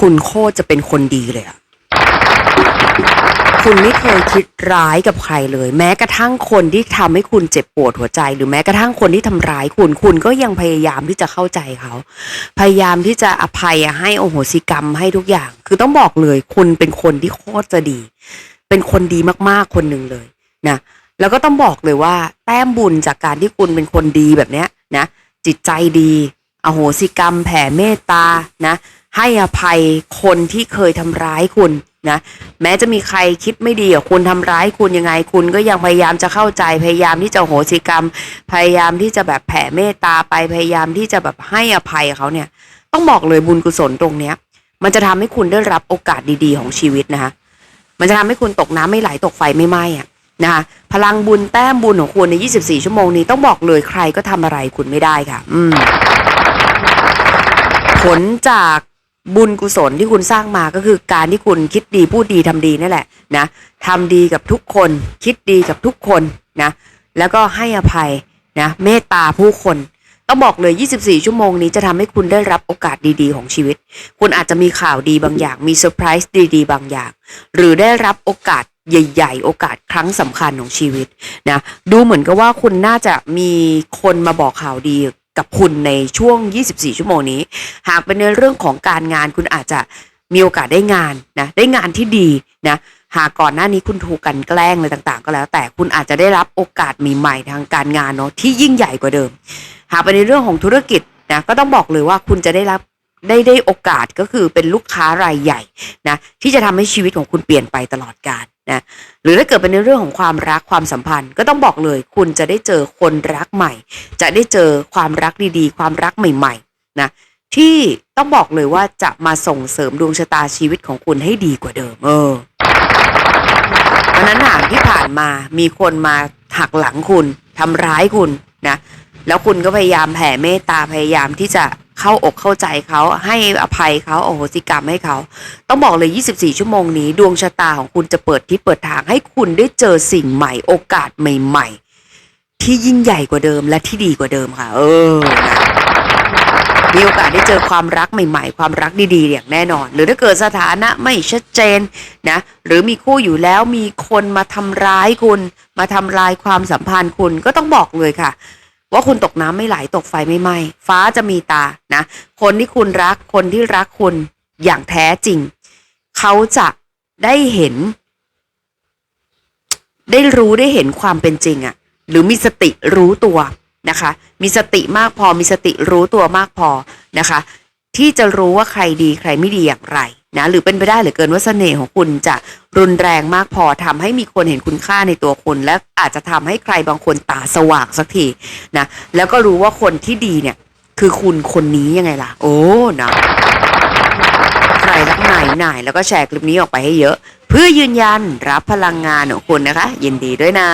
คุณโคตรจะเป็นคนดีเลยอะคุณไม่เคยคิดร้ายกับใครเลย แม้กระทั่งคนที่ทำให้คุณเจ็บปวดหัวใจ หรือแม้กระทั่งคนที่ทำร้ายคุณคุณก็ยังพยายามที่จะเข้าใจเขา พยายามที่จะอภัยให้โอโหสิกรรมให้ทุกอย่าง คือต้องบอกเลย คุณเป็นคนที่โคตรจะดี เป็นคนดีมากๆคนหนึ่งเลยนะแล้วก็ต้องบอกเลยว่า แต้มบุญจากการที่คุณเป็นคนดีแบบเนี้ยนะจิตใจดี อโหสิกรรม แผ่เมตตานะ ให้อภัยคนที่เคยทำร้ายคุณนะแม้จะมีใครคิดไม่ดีกับคุณทำร้ายคุณยังไง คุณก็ยังพยายามจะเข้าใจพยายามที่จะโหสิกรรม พยายามที่จะแบบแผ่เมตตาไปพยายามที่จะแบบให้อภัยเขาเนี่ย ต้องบอกเลยบุญกุศลตรงเนี้ย มันจะทำให้คุณได้รับโอกาสดี ๆ ของชีวิตนะคะมันจะทำให้คุณตกน้ำไม่ไหลตกไฟไม่ไหม้อะนะคะพลังบุญแต้มบุญของคุณใน 24 ชั่วโมงนี้ต้องบอกเลยใครก็ทำอะไรคุณไม่ได้ค่ะ อืมผลจาก บุญกุศลที่คุณสร้างมาก็คือการที่คุณคิดดีพูดดีทำดีนั่นแหละนะทำดีกับทุกคน คิดดีกับทุกคนนะแล้วก็ให้อภัยนะเมตตาผู้คนต้องบอกเลย 24 ชั่วโมงนี้จะทำให้คุณได้รับโอกาสดีๆ ของชีวิต คุณอาจจะมีข่าวดีบางอย่าง มีเซอร์ไพรส์ดีๆ บางอย่าง หรือได้รับโอกาสใหญ่ ๆ โอกาสครั้งสำคัญของชีวิตนะดูเหมือนกับว่าคุณน่าจะมีคนมาบอกข่าวดี กับคุณในช่วง 24 ชั่วโมงนี้ หากเป็นในเรื่องของการงานคุณอาจจะมีโอกาสได้งานนะได้งานที่ดีนะหากก่อนหน้านี้คุณถูกกันแกล้งอะไรต่างๆ ก็แล้ว แต่คุณอาจจะได้รับโอกาสใหม่ๆทางการงานเนาะที่ยิ่งใหญ่กว่าเดิม หากเป็นในเรื่องของธุรกิจนะก็ต้องบอกเลยว่าคุณจะได้รับได้ได้โอกาสก็คือเป็นลูกค้ารายใหญ่นะที่จะทำให้ชีวิตของคุณเปลี่ยนไปตลอดกาล นะหรือถ้าเกิดเป็นในเรื่องของความรักความสัมพันธ์ ก็ต้องบอกเลย คุณจะได้เจอคนรักใหม่ จะได้เจอความรักดีๆ ความรักใหม่ๆนะที่ต้องบอกเลยว่าจะมาส่งเสริมดวงชะตาชีวิตของคุณให้ดีกว่าเดิม เออเพราะฉะนั้นหากที่ผ่านมามีคนมาหักหลังคุณทำร้ายคุณนะ แล้วคุณก็พยายามแผ่เมตตาพยายามที่จะเข้าอกเข้าใจเขาให้อภัยเขาโอโหสิกรรมให้เขา ต้องบอกเลย 24 ชั่วโมงนี้ ดวงชะตาของคุณจะเปิดที่เปิดทางให้คุณได้เจอสิ่งใหม่โอกาสใหม่ ๆ ที่ยิ่งใหญ่กว่าเดิมและที่ดีกว่าเดิมค่ะ เออนะมีโอกาสได้เจอความรักใหม่ ๆ ความรักดีๆอย่างแน่นอน หรือถ้าเกิดสถานะไม่ชัดเจนนะ หรือมีคู่อยู่แล้วมีคนมาทำร้ายคุณ มาทำลายความสัมพันธ์คุณก็ต้องบอกเลยค่ะ ว่าคุณตกน้ำไม่ไหลตกไฟไม่ไหม้ฟ้าจะมีตานะ คนที่คุณรักคนที่รักคุณอย่างแท้จริง เขาจะได้เห็น ได้รู้ได้เห็นความเป็นจริงอะหรือมีสติรู้ตัวนะคะ มีสติมากพอมีสติรู้ตัวมากพอนะคะ ที่จะรู้ว่าใครดีใครไม่ดีอย่างไร นะหรือเป็นไปได้เหรือเกินว่าเสน่ห์ของคุณจะรุนแรงมากพอทำให้มีคนเห็นคุณค่าในตัวคุณ และอาจจะทำให้ใครบางคนตาสว่างสักทีนะแล้วก็รู้ว่าคนที่ดีเนี่ยคือคุณคนนี้ยังไงล่ะ โอ้นะใครรักไหนไหนแล้วก็แชร์คลิปนี้ออกไปให้เยอะ เพื่อยืนยันรับพลังงานของคุณนะคะ ยินดีด้วยนะ